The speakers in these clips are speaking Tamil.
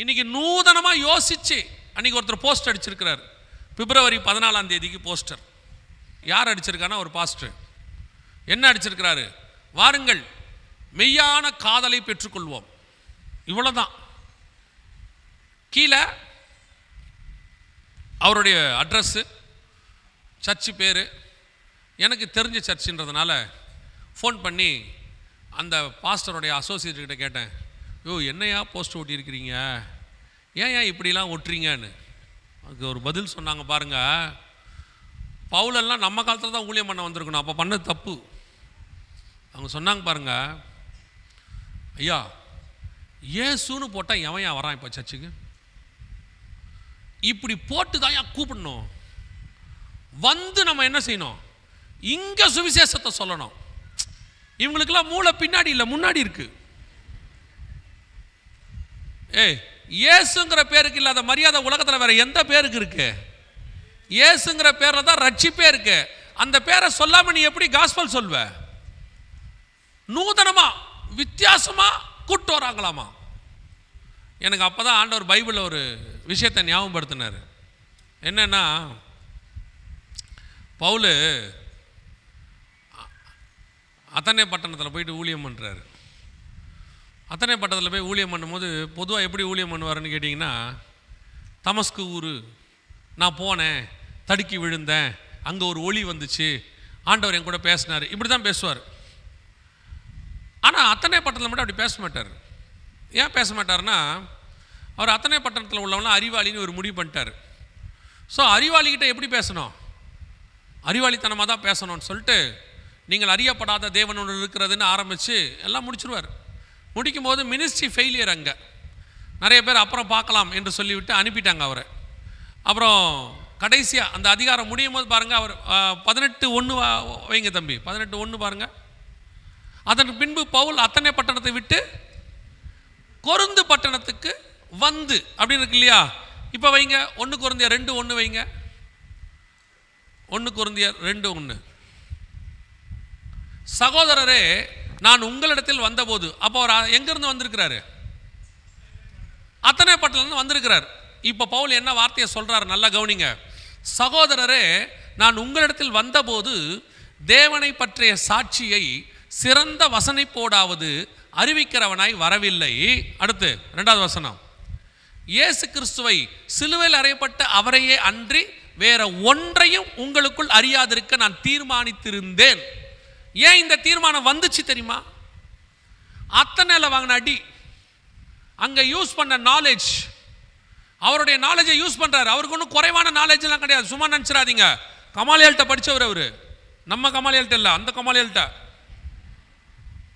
இன்னைக்கு நூதனமாக யோசிச்சு அன்னைக்கு ஒருத்தர் போஸ்ட் அடிச்சிருக்கிறார். பிப்ரவரி பதினாலாம் தேதிக்கு போஸ்டர் யார் அடிச்சிருக்கானா ஒரு பாஸ்டர் என்ன அடிச்சிருக்கிறாரு? வாருங்கள் மெய்யான காதலை பெற்றுக்கொள்வோம். இவ்வளோதான் கீழே அவருடைய அட்ரஸ்ஸு சர்ச்சு பேர். எனக்கு தெரிஞ்ச சர்ச்சுன்றதுனால ஃபோன் பண்ணி அந்த பாஸ்டருடைய அசோசியேட்டுக்கிட்ட கேட்டேன். யோ என்னையா போஸ்ட் ஓட்டியிருக்கிறீங்க ஏன் ஏன் இப்படிலாம் ஒட்டுறீங்கன்னு? அதுக்கு ஒரு பதில் சொன்னாங்க பாருங்க. பவுலெல்லாம் நம்ம காலத்தில் தான் ஊழியம் பண்ண வந்திருக்கணும். அப்போ பண்ணது தப்பு. அவங்க சொன்னாங்க பாருங்க. ஐயா இயேசுன்னு போட்டால் எவன் ஏன் வரான் இப்போ சர்ச்சுக்கு? இப்படி போட்டு தான் ஏன் கூப்பிடணும்? வந்து நம்ம என்ன செய்யணும்? இங்கே சுவிசேஷத்தை சொல்லணும். இவங்களுக்கெல்லாம் மூளை பின்னாடி இல்லை முன்னாடி இருக்குது ஏய் இயேசுங்கிற பேருக்கு இல்லாத மரியாதை உலகத்தில் வேற எந்த பேருக்கு இருக்கு? இயேசுங்கிற பேரில் தான் ரட்சிப்பே இருக்கு. அந்த பேரை சொல்லாம நீ எப்படி காஸ்பல் சொல்வ? நூதனமா வித்தியாசமா கூட்டு வராங்களாமா? எனக்கு அப்பதான் ஆண்டவர் பைபிளில் ஒரு விஷயத்தை ஞாபகப்படுத்தினார். என்னன்னா பவுலு அத்தனை பட்டணத்தில் போயிட்டு ஊழியம் பண்ணுறாரு அத்தனை பட்டத்தில் போய் ஊழியம் பண்ணும்போது பொதுவாக எப்படி ஊழியம் பண்ணுவாருன்னு கேட்டிங்கன்னா தமஸ்கு ஊர். நான் போனேன். தடுக்கி விழுந்தேன். அங்கே ஒரு ஒளி வந்துச்சு. ஆண்டவர் என் கூட பேசினார். இப்படி தான் பேசுவார். ஆனால் அத்தனை பட்டத்தில் மட்டும் அப்படி பேச மாட்டார். ஏன் பேச மாட்டார்னா அவர் அத்தனை பட்டணத்தில் உள்ளவங்களாம் அறிவாளின்னு ஒரு முடிவு பண்ணிட்டார். ஸோ அறிவாளிகிட்ட எப்படி பேசணும்? அறிவாளித்தனமாக தான் பேசணும்னு சொல்லிட்டு நீங்கள் அறியப்படாத தேவனோடு இருக்கிறதுன்னு ஆரம்பித்து எல்லாம் முடிச்சிருவார். முடிக்கும் போது மினிஸ்ட்ரி ஃபெயிலியர் அங்கே. நிறைய பேர் அப்புறம் பார்க்கலாம் என்று சொல்லிவிட்டு அனுப்பிட்டாங்க அவரை. அப்புறம் கடைசியாக அந்த அதிகாரம் முடியும் போது பாருங்கள் அவர் பதினெட்டு ஒன்று வைங்க தம்பி பதினெட்டு ஒன்று பாருங்கள் அதன் பின்பு பவுல் அத்தனை பட்டணத்தை விட்டு கொருந்து பட்டணத்துக்கு வந்து அப்படின்னு இருக்கு இல்லையா? இப்போ வைங்க ஒன்று குருந்திய ரெண்டு ஒன்று வைங்க. ஒன்று குருந்தியர் ரெண்டு ஒன்று சகோதரரே நான் உங்களிடத்தில் வந்தபோது அப்போ அவர் எங்கேருந்து வந்திருக்கிறாரு? அத்தனை பட்டணம் வந்திருக்கிறார். இப்போ பவுல் என்ன வார்த்தையை சொல்கிறார் நல்லா கவனிங்க. சகோதரரே நான் உங்களிடத்தில் வந்தபோது தேவனை பற்றிய சாட்சியை சிறந்த வசனைப்போடாவது அறிவிக்கிறவனாய் வரவில்லை. அடுத்து ரெண்டாவது வசனம். இயேசு கிறிஸ்துவை சிலுவையில் அறையப்பட்ட அவரையே அன்றி வேற ஒன்றையும் உங்களுக்குள் அறியாதிருக்க நான் தீர்மானித்திருந்தேன். ஏன் இந்த தீர்மானம் வந்துச்சு தெரியுமா? அத்தனைல வாங்கின அடி. அங்கே யூஸ் பண்ண நாலேஜ் அவருடைய நாலேஜை யூஸ் பண்ணுறாரு அவருக்கு ஒன்றும் குறைவான நாலேஜ்லாம் கிடையாது. சும்மா நினச்சிடாதீங்க. கமாலியல்கிட்ட படிச்சவர் அவர். நம்ம கமாலியல்கிட்ட இல்லை. அந்த கமாலியால்கிட்ட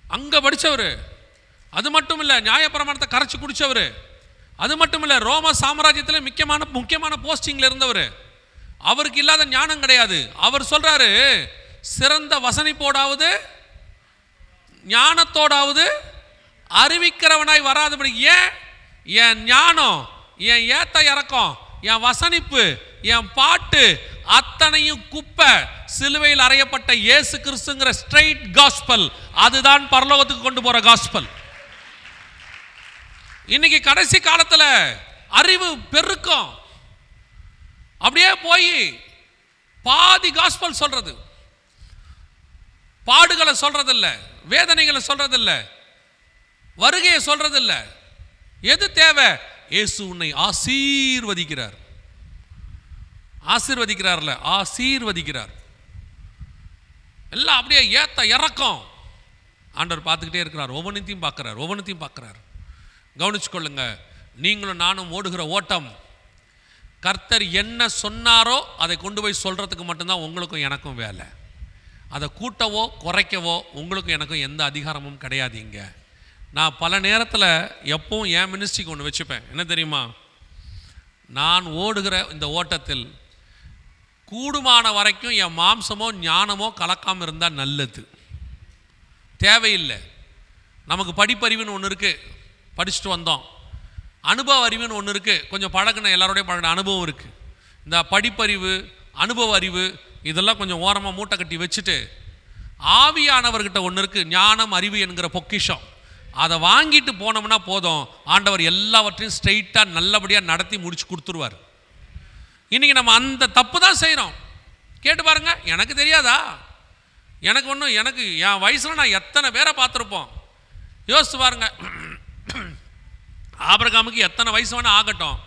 அங்கே படித்தவர் அது மட்டும் இல்லை நியாயப்பிரமாணத்தை கரைச்சி குடித்தவர் அது மட்டும் இல்லை ரோம சாம்ராஜ்யத்தில் முக்கியமான முக்கியமான போஸ்டிங்கில் இருந்தவர். அவருக்கு இல்லாத ஞானம் கிடையாது. அவர் சொல்கிறாரு சிறந்த வசனிப்போடாவது ஞானத்தோடாவது அறிவிக்கிறவனாய் வராதபடி ஏன்? என் ஞானம் என் ஏத்த இறக்கம் என் வசனிப்பு என் பாட்டு அத்தனையும் குப்பை சிலுவையில் அறையப்பட்ட இயேசு கிறிஸ்துங்கிற ஸ்ட்ரெயிட் காஸ்பல் அதுதான் பரலோகத்துக்கு கொண்டு போகிற காஸ்பல் இன்னைக்கு கடைசி காலத்தில் அறிவு பெருக்கம். அப்படியே போய் பாதி காஸ்பல் சொல்றது. பாடுகளை சொல்கிறதில்ல வேதனைகளை சொல்கிறதில்ல வருகையை சொல்கிறதில்ல எது தேவை? இயேசு உன்னை ஆசீர்வதிக்கிறார். ஆசீர்வதிக்கிறார்ல ஆசீர்வதிக்கிறார். எல்லாம் அப்படியே ஏத்த இறக்கம். ஆண்டவர் பார்த்துக்கிட்டே இருக்கிறார் ஒவ்வொன்றத்தையும் பார்க்குறார் ஒவ்வொன்றத்தையும் பார்க்குறார். கவனிச்சுக்கொள்ளுங்க நீங்களும் நானும் ஓடுகிற ஓட்டம். கர்த்தர் என்ன சொன்னாரோ அதை கொண்டு போய் சொல்கிறதுக்கு மட்டும்தான் உங்களுக்கும் எனக்கும் வேலை. அதை கூட்டவோ குறைக்கவோ உங்களுக்கும் எனக்கும் எந்த அதிகாரமும் கிடையாது இங்கே. நான் பல நேரத்தில் எப்பவும் என் மினிஸ்ட்ரிக்கு ஒன்று வச்சுப்பேன். என்ன தெரியுமா? நான் ஓடுகிற இந்த ஓட்டத்தில் கூடுமான வரைக்கும் என் மாம்சமோ ஞானமோ கலக்காமல் இருந்தால் நல்லது. தேவையில்லை. நமக்கு படிப்பறிவுன்னு ஒன்று இருக்குது படிச்சுட்டு வந்தோம். அனுபவ அறிவுன்னு ஒன்று இருக்குது கொஞ்சம் பழகின எல்லாரோடையும் பழகின அனுபவம் இருக்குது இந்த படிப்பறிவு அனுபவ அறிவு இதெல்லாம் கொஞ்சம் ஓரமாக மூட்டை கட்டி வச்சுட்டு ஆவியானவர்கிட்ட ஒன்று இருக்குது ஞானம் அறிவு என்கிற பொக்கிஷம். அதை வாங்கிட்டு போனோம்னா போதும். ஆண்டவர் எல்லாவற்றையும் ஸ்ட்ரெயிட்டாக நல்லபடியாக நடத்தி முடிச்சு கொடுத்துருவார். இன்றைக்கி நம்ம அந்த தப்பு தான் செய்கிறோம் கேட்டு பாருங்க எனக்கு தெரியாதா? எனக்கு ஒன்றும் எனக்கு என் வயசில் நான் எத்தனை பேரை பார்த்துருப்போம். யோசித்து பாருங்க. ஆபரகாமுக்கு எத்தனை வயசு வேணால் ஆகட்டும்.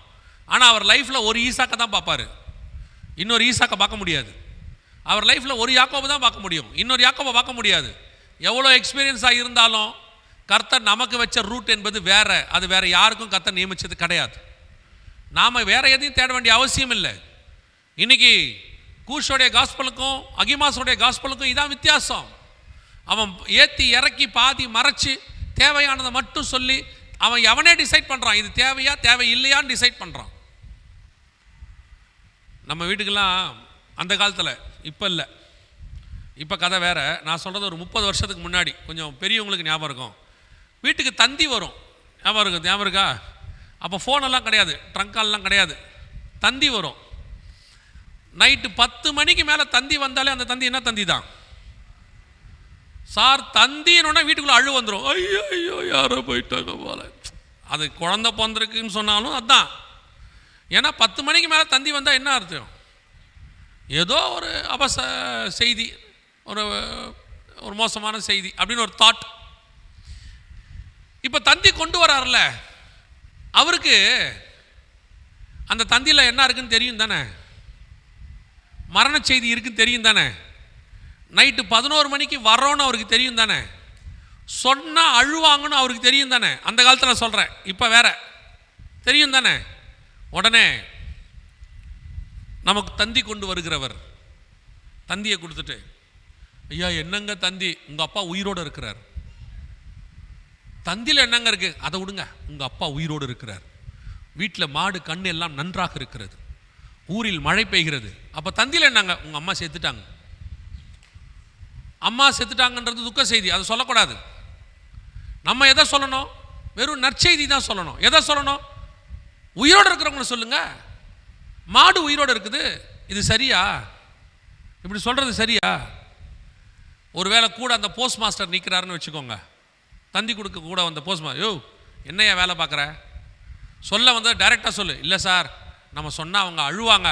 ஆனால் அவர் லைஃப்பில் ஒரு ஈசாக்க தான் பார்ப்பார். இன்னொரு ஈசாக்கை பார்க்க முடியாது. அவர் லைஃப்பில் ஒரு யாக்கோபை தான் பார்க்க முடியும். இன்னொரு யாக்கோபை பார்க்க முடியாது. எவ்வளோ எக்ஸ்பீரியன்ஸாக இருந்தாலும் கர்த்தர் நமக்கு வச்ச ரூட் என்பது வேறு. அது வேறு யாருக்கும் கர்த்தர் நியமித்தது கிடையாது. நாம் வேற எதையும் தேட வேண்டிய அவசியம் இல்லை. இன்னைக்கு கூஷோடைய காஸ்பலுக்கும் அகிமாஸோடைய காஸ்பலுக்கும் இதான் வித்தியாசம். அவன் ஏற்றி இறக்கி பாதி மறைச்சு தேவையானதை மட்டும் சொல்லி அவன் எவனே டிசைட் பண்ணுறான் இது தேவையா தேவை இல்லையான்னு டிசைட் பண்ணுறான் நம்ம வீட்டுக்கெல்லாம் அந்த காலத்தில் இப்போ இல்லை. இப்போ கதை வேறு. நான் சொல்கிறது ஒரு முப்பது வருஷத்துக்கு முன்னாடி. கொஞ்சம் பெரியவங்களுக்கு ஞாபகம் இருக்கும். வீட்டுக்கு தந்தி வரும். ஞாபகம் இருக்குது ஞாபகம் இருக்கா? அப்போ ஃபோனெல்லாம் கிடையாது. ட்ரங்கால்லாம் கிடையாது. தந்தி வரும். நைட்டு பத்து மணிக்கு மேலே தந்தி வந்தாலே அந்த தந்தி என்ன தந்தி தான்? சார் தந்தினோடனே வீட்டுக்குள்ளே அழு வந்துடும் ஐயோ ஐயோ யாரோ போயிட்டாங்க போல. அது குழந்தை பிறந்திருக்குன்னு சொன்னாலும் அதுதான் ஏன்னா பத்து மணிக்கு மேலே தந்தி வந்தால் என்ன அர்த்தம்? ஏதோ ஒரு அபச செய்தி ஒரு ஒரு மோசமான செய்தி அப்படின்னு ஒரு தாட் இப்போ தந்தி கொண்டு வரார்ல அவருக்கு அந்த தந்தியில் என்ன இருக்குன்னு தெரியும் தானே? மரண செய்தி இருக்குன்னு தெரியும் தானே? நைட்டு பதினோரு மணிக்கு வரோன்னு அவருக்கு தெரியும் தானே? சொன்னால் அழுவாங்கன்னு அவருக்கு தெரியும் தானே? அந்த காலத்தில் சொல்கிறேன் இப்போ வேற. தெரியும் தானே? உடனே நமக்கு தந்தி கொண்டு வருகிறவர். தந்தியை கொடுத்துட்டு ஐயா என்னங்க தந்தி? உங்கள் அப்பா உயிரோடு இருக்கிறார். தந்தியில் என்னங்க இருக்கு? அதை விடுங்க. உங்கள் அப்பா உயிரோடு இருக்கிறார். வீட்டில் மாடு கண் எல்லாம் நன்றாக இருக்கிறது. ஊரில் மழை பெய்கிறது. அப்போ தந்தியில் என்னங்க? உங்கள் அம்மா செத்துட்டாங்க. அம்மா செத்துட்டாங்கன்றது துக்க செய்தி. அதை சொல்லக்கூடாது. நம்ம எதை சொல்லணும்? வெறும் நற்செய்தி தான் சொல்லணும். எதை சொல்லணும்? உயிரோடு இருக்கிறவங்கள சொல்லுங்க. மாடு உயிரோடு இருக்குது. இது சரியா? இப்படி சொல்கிறது சரியா? ஒருவேளை கூட அந்த போஸ்ட் மாஸ்டர் நிற்கிறாருன்னு வச்சுக்கோங்க. தந்தி கொடுக்க கூட வந்த போஸ்ட் மா யோ என்னையா வேலை பார்க்குற? சொல்ல வந்து டைரெக்டாக சொல்லு. இல்லை சார் நம்ம சொன்னால் அவங்க அழுவாங்க.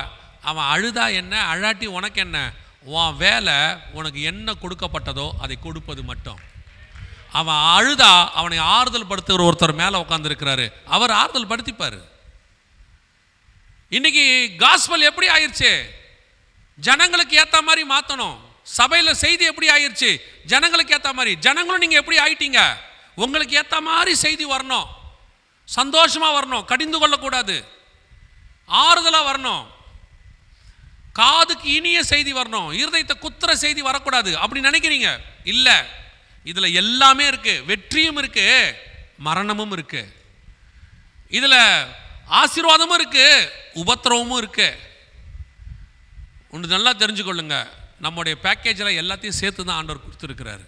அவன் அழுதா என்ன? அழாட்டி உனக்கு என்ன? உன் வேலை உனக்கு என்ன கொடுக்கப்பட்டதோ அதை கொடுப்பது மட்டும். அவன் அழுதா அவனை ஆறுதல் படுத்துகிற ஒருத்தர் மேலே உட்காந்துருக்கிறாரு அவர் ஆறுதல் படுத்திப்பார். இன்னைக்கு காஸ்பல் எப்படி ஆயிருச்சு? ஜனங்களுக்கு ஏற்ற மாதிரி மாற்றணும் சபையில் செய்தி எப்படி ஆயிடுச்சு ஜனங்களுக்கு ஏற்ற மாதிரி. ஜனங்களும் நீங்கள் எப்படி ஆயிட்டீங்க? உங்களுக்கு ஏற்ற மாதிரி செய்தி வரணும். சந்தோஷமாக வரணும். கடிந்து கொள்ளக்கூடாது. ஆறுதலாக வரணும். காதுக்கு இனிய செய்தி வரணும். இருதயத்தை குத்துற செய்தி வரக்கூடாது. அப்படி நினைக்கிறீங்க? இல்லை. இதில் எல்லாமே இருக்குது வெற்றியும் இருக்குது மரணமும் இருக்குது இதில் ஆசீர்வாதமும் இருக்கு. உபத்திரவமும் இருக்கு. ஒன்று நல்லா தெரிஞ்சுக்கொள்ளுங்க. நம்முடைய பேக்கேஜில் எல்லாத்தையும் சேர்த்து தான் ஆண்டவர் கொடுத்துருக்கிறாரு.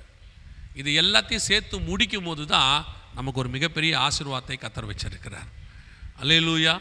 இது எல்லாத்தையும் சேர்த்து முடிக்கும் போது தான் நமக்கு ஒரு மிகப்பெரிய ஆசீர்வாதத்தை கத்தர் வச்சிருக்கிறார். அல்லேலூயா.